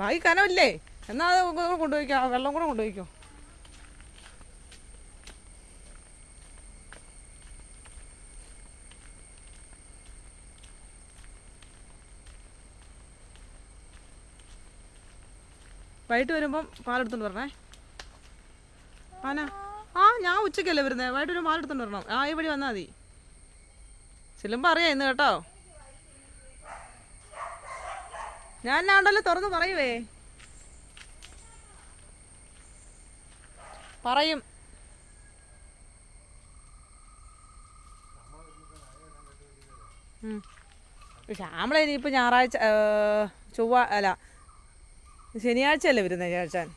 ബാക്കി കനമില്ലേ എന്നാ അത് കൊണ്ടുപോയിക്കോ. വെള്ളം കൂടെ കൊണ്ടുപോയിക്കോ. വൈകിട്ട് വരുമ്പം പാലെടുത്തോണ്ട് വരണേ. ആനാ ആ ഞാൻ ഉച്ചയ്ക്കല്ലേ വരുന്നത് വൈകിട്ട് വരുമ്പോൾ പാലെടുത്തോണ്ട് വരണം. ആ വഴി വന്നാൽ മതി. ചെല്ലുമ്പോൾ അറിയാം ഇന്ന് കേട്ടോ. ഞാൻ ഉണ്ടല്ലോ തുറന്ന് പറയുവേ. പറയും. ശ്യാമളെ ഇനിയിപ്പോൾ ഞായറാഴ്ച ചൊവ്വ അല്ല ശനിയാഴ്ച അല്ലേ വരുന്നത് ചേച്ചാൻ?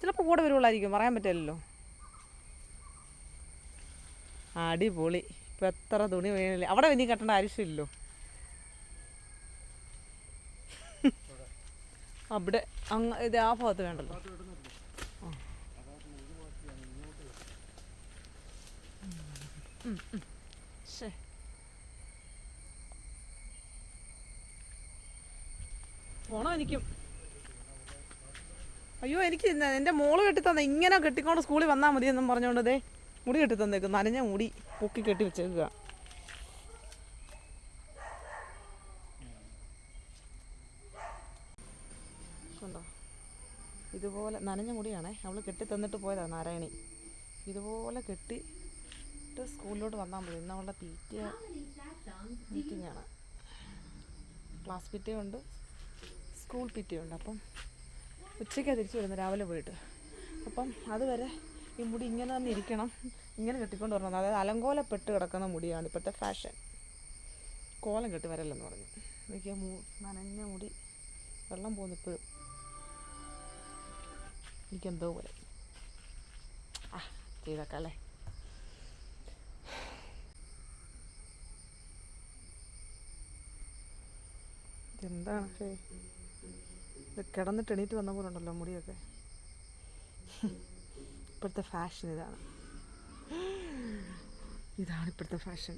ചിലപ്പോൾ കൂടെ വരുവുള്ളായിരിക്കും പറയാൻ പറ്റില്ലല്ലോ. അടിപൊളി. ഇപ്പം എത്ര തുണി വേണില്ല അവിടെ ഇനി കെട്ടേണ്ട ആവശ്യമില്ലല്ലോ. അവിടെ അങ്ങ് ഇത് ആ ഭാഗത്ത് വേണ്ടല്ലോ. പോണോ ഉം. ശ്ശേ. എനിക്കും. അയ്യോ എനിക്ക് എന്റെ മോൾ കെട്ടി തന്നെ ഇങ്ങനെ കെട്ടിക്കൊണ്ട് സ്കൂളിൽ വന്നാ മതി എന്നും പറഞ്ഞോണ്ടതേ മുടി കെട്ടി തന്നേക്കും നനഞ്ഞ മുടി പൊക്കി കെട്ടി വെച്ചേക്കുക കണ്ടോ ഇതുപോലെ നനഞ്ഞ മുടിയാണേ. അവൾ കെട്ടി തന്നിട്ട് പോയതാണ് നാരായണി. ഇതുപോലെ കെട്ടി സ്കൂളിലോട്ട് വന്നാൽ മതി. ഇന്ന് അവളുടെ പി ടി മീറ്റിങ്ങാണ് ക്ലാസ് പി ടി ഉണ്ട് സ്കൂൾ പി ടി ഉണ്ട്. അപ്പം ഉച്ചയ്ക്കാണ് തിരിച്ചു വരുന്നത് രാവിലെ പോയിട്ട്. അപ്പം അതുവരെ ഈ മുടി ഇങ്ങനെ തന്നെ ഇരിക്കണം. ഇങ്ങനെ കെട്ടിക്കൊണ്ട് വരണം. അതായത് അലങ്കോലപ്പെട്ട് കിടക്കുന്ന മുടിയാണ് ഇപ്പോഴത്തെ ഫാഷൻ. കോലം കെട്ടി വരല്ലെന്ന് പറഞ്ഞു. എനിക്ക് നനഞ്ഞ മുടി വെള്ളം പോകുന്നു ഇപ്പോഴും. എനിക്കെന്തോ പോലെ do it. Ah, ഇതെന്താണ് പക്ഷേ ഇത് കിടന്നിട്ട് എണീറ്റ് വന്ന പോലെ ഉണ്ടല്ലോ മുടിയൊക്കെ. ഇപ്പോഴത്തെ ഫാഷൻ ഇതാണ്. ഇതാണ് ഇപ്പോഴത്തെ ഫാഷൻ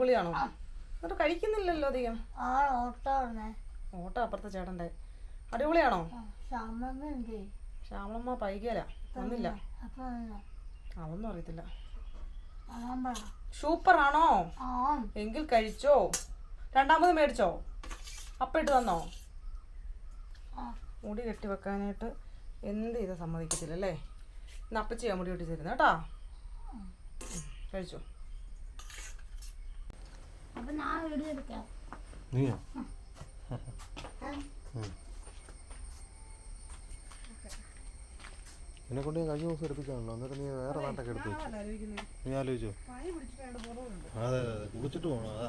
അടിപൊളിയാണോ? എന്നിട്ട് കഴിക്കുന്നില്ലല്ലോ അധികം. ഓട്ടോ അപ്പുറത്തെ ചേട്ടന്റെ. അടിപൊളിയാണോ? ശ്യാമളമ്മ പൈകല. വന്നില്ല. അതൊന്നും അറിയത്തില്ല. സൂപ്പർ ആണോ എങ്കിൽ കഴിച്ചോ. രണ്ടാമത് മേടിച്ചോ? അപ്പ ഇട്ട് തന്നോ. മുടി കെട്ടി വെക്കാനായിട്ട് എന്ത് ചെയ്താൽ സമ്മതിക്കത്തില്ല അല്ലേ? ഇന്ന് അപ്പച്ചിയാ മുടി കെട്ടി തരുന്നത് കേട്ടോ? കഴിച്ചോ. അപ്പൊ ഞാൻ വീഡിയോ എടുക്കാം. നീയോ? എന്നെ കൊണ്ട് ഞാൻ കഴിഞ്ഞ ദിവസം എടുപ്പിച്ചാണല്ലോ എന്നിട്ട് നീ വേറെ നാട്ടൊക്കെ എടുത്തു നീ ആലോചിച്ചോ. അതെ അതെ അതെ. കുളിച്ചിട്ട് പോകണം അതാ.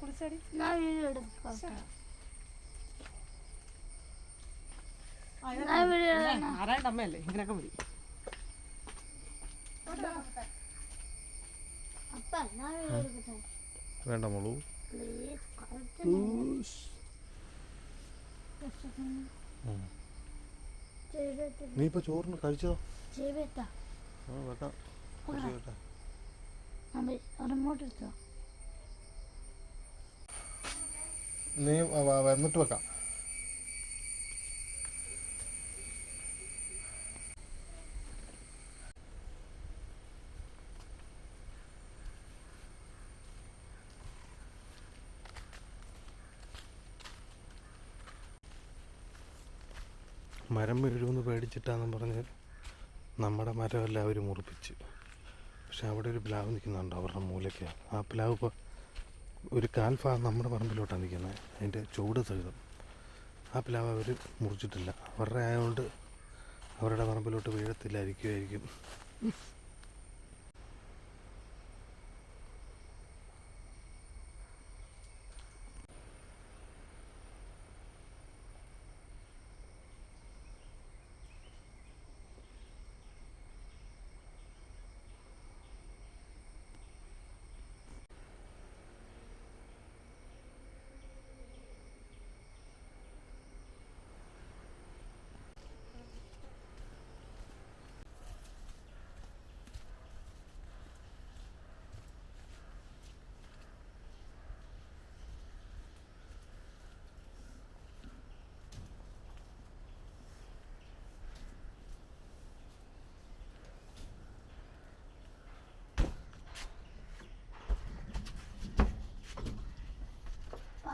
കുളിച്ചടി. ഞാൻ വീഡിയോ എടുക്കാം. ഞാൻ വീഡിയോ ആരാണ്ട് അമ്മയല്ലേ? ഇങ്ങനെയൊക്കെ മതി. അപ്പ ഞാൻ വീഡിയോ എടുക്കട്ടെ? വേണ്ട മോളൂ. നീ ഇപ്പൊ ചോറിന് കഴിച്ചോ? വെക്കാം. നീ വന്നിട്ട് വെക്കാം. മരം വീഴുമെന്ന് പേടിച്ചിട്ടാന്ന് പറഞ്ഞ് നമ്മുടെ മരം എല്ലാവരും മുറിപ്പിച്ച്. പക്ഷെ അവിടെ ഒരു പ്ലാവ് നിൽക്കുന്നുണ്ട് അവരുടെ മൂലയ്ക്ക്. ആ പ്ലാവ് ഇപ്പോൾ ഒരു കാൽഭാഗം നമ്മുടെ പറമ്പിലോട്ടാണ് നിൽക്കുന്നത്. അതിന്റെ ചൂട് സഹിതം. ആ പ്ലാവ് അവർ മുറിച്ചിട്ടില്ല. അവരുടെ ആയതുകൊണ്ട് അവരുടെ പറമ്പിലോട്ട് വീഴത്തില്ലായിരിക്കുമായിരിക്കും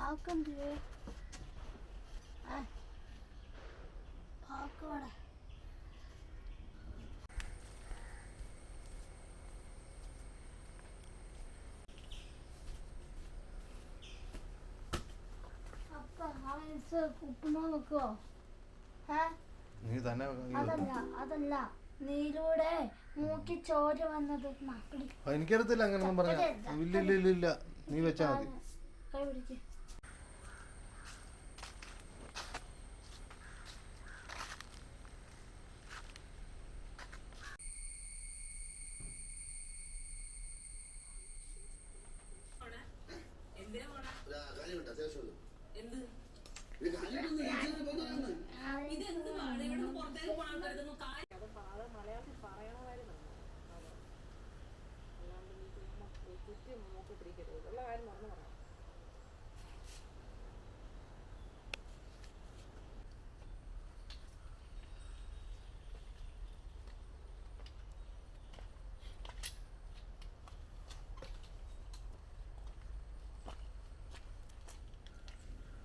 പാക്ക് ഇവിടെ. അപ്പ നാളെ ഉപ്പുമാ വെക്കുവോ നീ തന്നെ അതല്ല അതല്ല. നീലൂടെ മൂക്കി ചോര വന്നത് മക്കളി എനിക്കറിയത്തില്ല അങ്ങനെയൊന്നും പറഞ്ഞ. ഇല്ല ഇല്ല ഇല്ല നീ വെച്ചാ മതി.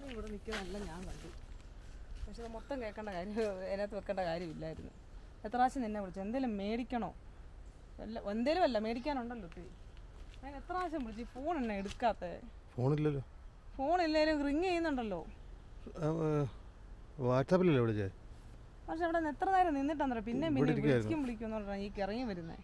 ഇവിടെ നിൽക്കുന്നതല്ല ഞാൻ കണ്ടു. പക്ഷെ അത് മൊത്തം കേൾക്കേണ്ട കാര്യം അതിനകത്ത് വെക്കേണ്ട കാര്യമില്ലായിരുന്നു. എത്ര പ്രാവശ്യം നിന്നെ വിളിച്ചു? എന്തെങ്കിലും മേടിക്കണോ? വല്ല എന്തേലും അല്ല മേടിക്കാനുണ്ടല്ലോ ഒത്തിരി. ഞാൻ എത്ര പ്രാവശ്യം വിളിച്ചു? ഫോൺ എന്നെ എടുക്കാത്ത. ഫോണില്ലല്ലോ. ഫോൺ ഇല്ലേലും റിങ് ചെയ്യുന്നുണ്ടല്ലോ. വാട്സാപ്പിലല്ലേ വിളിച്ചേ? പക്ഷെ അവിടെ നിന്ന് എത്ര നേരം നിന്നിട്ടാന്നറിയോ? പിന്നെ പിന്നെ. വിളിക്കും വിളിക്കും എന്ന് പറഞ്ഞാൽ ഈ ഇറങ്ങി വരുന്നേ.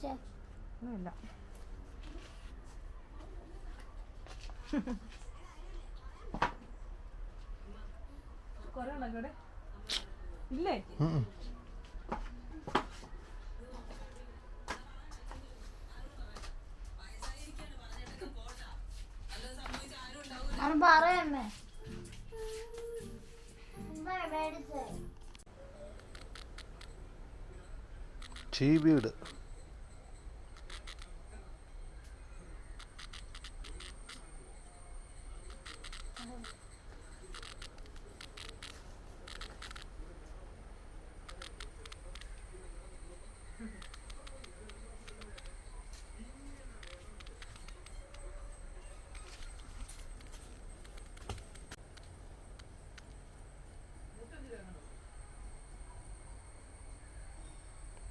വിളിച്ചേ ഒന്നുമില്ല. ഇല്ലേ? പറയമ്മേ ചീവീട്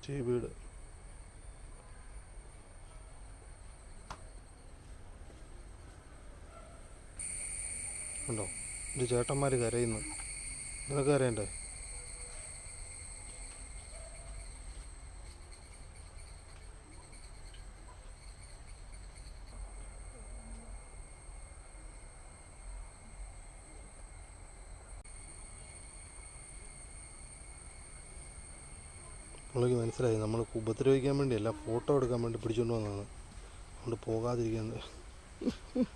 ചീവീട് ഉണ്ടോ? ഇത് ചേട്ടന്മാർ കരയുന്നു. നിനക്ക് കരയണ്ടേ? പുള്ളിക്ക് മനസ്സിലായി. നമ്മൾ ഉപദ്രവിക്കാൻ വേണ്ടിയല്ല ഫോട്ടോ എടുക്കാൻ വേണ്ടി പിടിച്ചുകൊണ്ട് വന്നതാണ്. അതുകൊണ്ട് പോകാതിരിക്കുന്നത്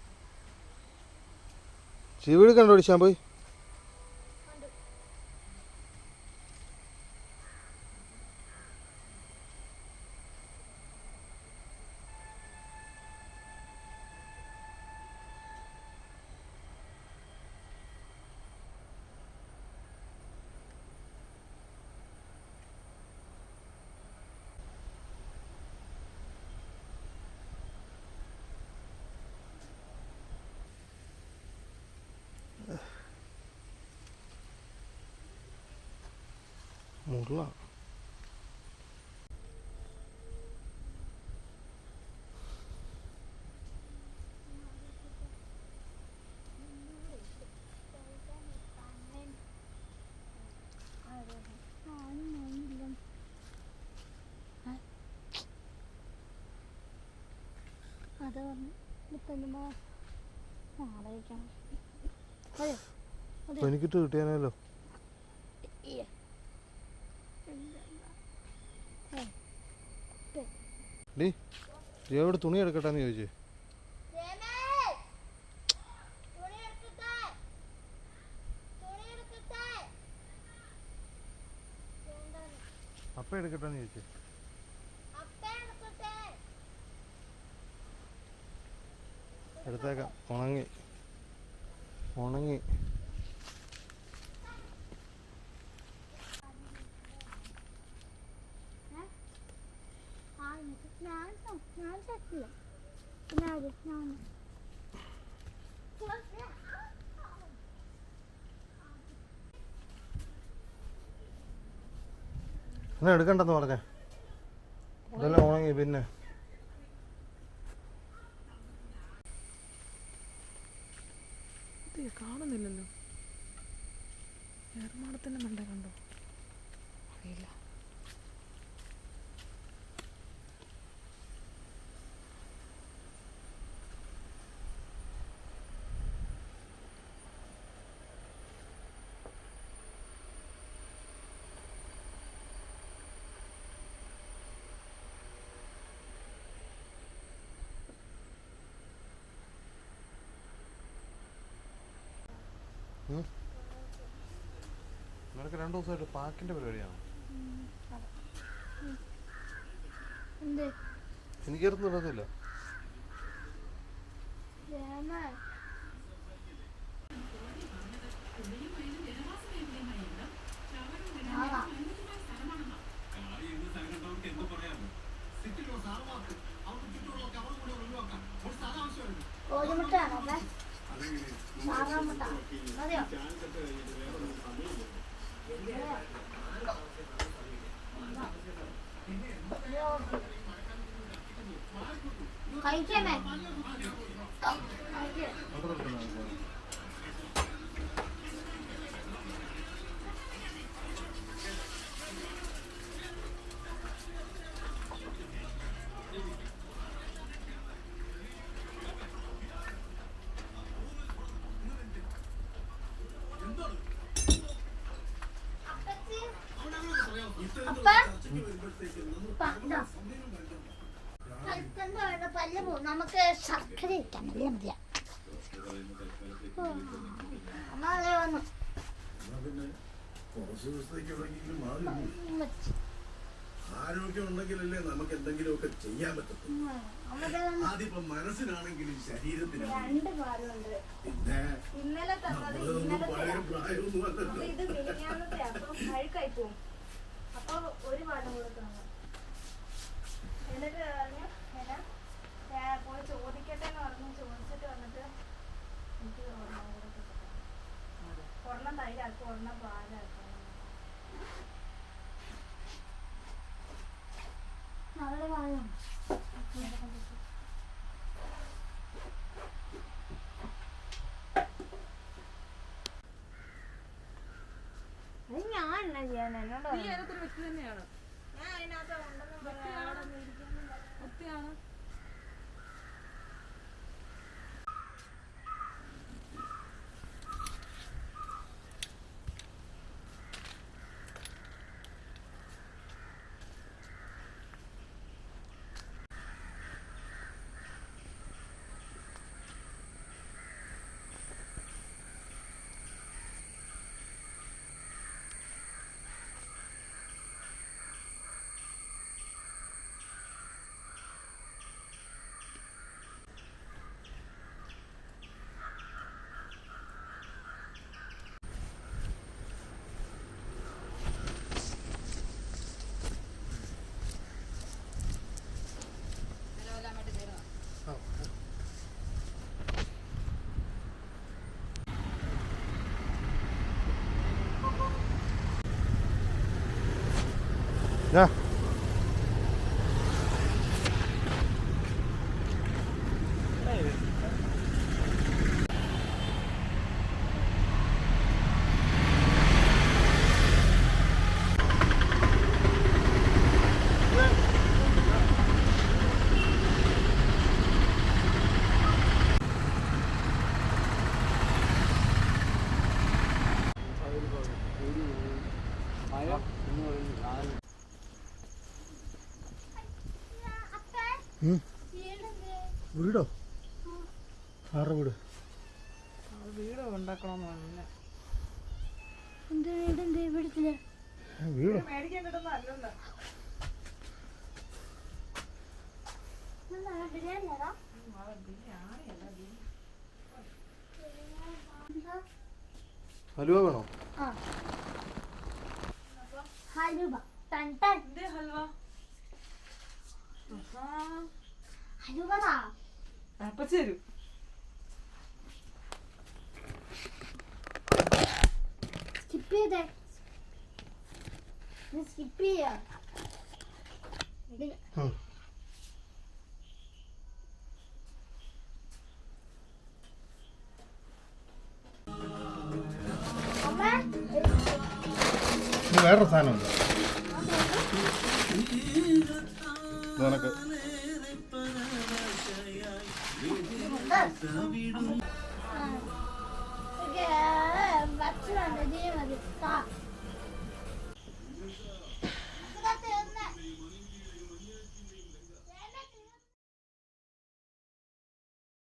ചീവീട് കണ്ടോ അടിച്ചാൻ പോയി മുള്ള അത് പറഞ്ഞു എനിക്കിട്ട് കിട്ടിയാനല്ലോ ദേവോട് തുണി എടുക്കട്ടെ? എന്ന് ചോദിച്ചു. അപ്പ എടുക്കട്ടെ? എന്ന് ചോദിച്ചു എടുത്തേക്കാം. ഉണങ്ങി. ഉണങ്ങി. എന്നാ എടുക്കണ്ടെന്ന് പറഞ്ഞേ. ഇതെല്ലാം ഉണങ്ങി പിന്നെ. കാണുന്നില്ലല്ലോ. ഏർമാടത്തിന്റെ മണ്ട കണ്ടോ? അറിയില്ല. നിനക്ക് രണ്ടു ദിവസമായിട്ട് പാക്കിന്റെ പരിപാടിയാണ്? എനിക്ക് നടന്നില്ല രമ കോഴിമുട്ടയാണോ അല്ലേ 看见没？പല്ല് പോകും നമുക്ക് ശർക്കര ഇട്ടാൽ നല്ല മതിയാ. ആരോഗ്യം ഉണ്ടെങ്കിലല്ലേ നമുക്ക് എന്തെങ്കിലുമൊക്കെ ചെയ്യാൻ പറ്റും. അതിപ്പോ മനസ്സിനാണെങ്കിലും ശരീരത്തിനും. പിന്നെ ഇന്നലെ പ്രായമൊന്നും അല്ലല്ലോ. ഒരു വാദം കൂടെ തന്നു എന്നിട്ട് പറഞ്ഞു എടാ, ഞാൻ പോയി ചോദിക്കട്ടെ എന്ന് പറഞ്ഞു ചോദിച്ചിട്ട് വന്നിട്ട് എനിക്ക് ഒരെണ്ണം കൂടെ കിട്ടണം. ഒരെണ്ണം തൈരാക്കും ഒരെണ്ണം പാലാക്കും അവിടെ വാങ്ങും അത് ഞാൻ എന്നാ ചെയ്യാൻ എന്നോട് നീ ഏതൊരു വ്യക്തി തന്നെയാണ് ഞാൻ അതിനകത്ത് ഉണ്ടെന്ന് പറയാം അവിടെ മേടിക്കാനും വ്യക്തിയാണ് ഞാ ഉം. വീടോ ആരുടെ വീട്. വീട് ഉണ്ടാക്കണമെന്ന് വീട് എന്ത് വീടത്തിൽ വീട്. മേടിക്കാൻ കിട്ടുന്ന അല്ലല്ലോ. ബിരിയാണിയാ ഹലുവ വേണോ? ഹലുവ. ടൺ ടൺ. സ്കിപ്പ് ചെയ്തേ സ്കിപ്പ് ചെയ്യാ വേറൊരു സാധനമുണ്ട് നിനക്ക് ഭക്ഷണം Stop.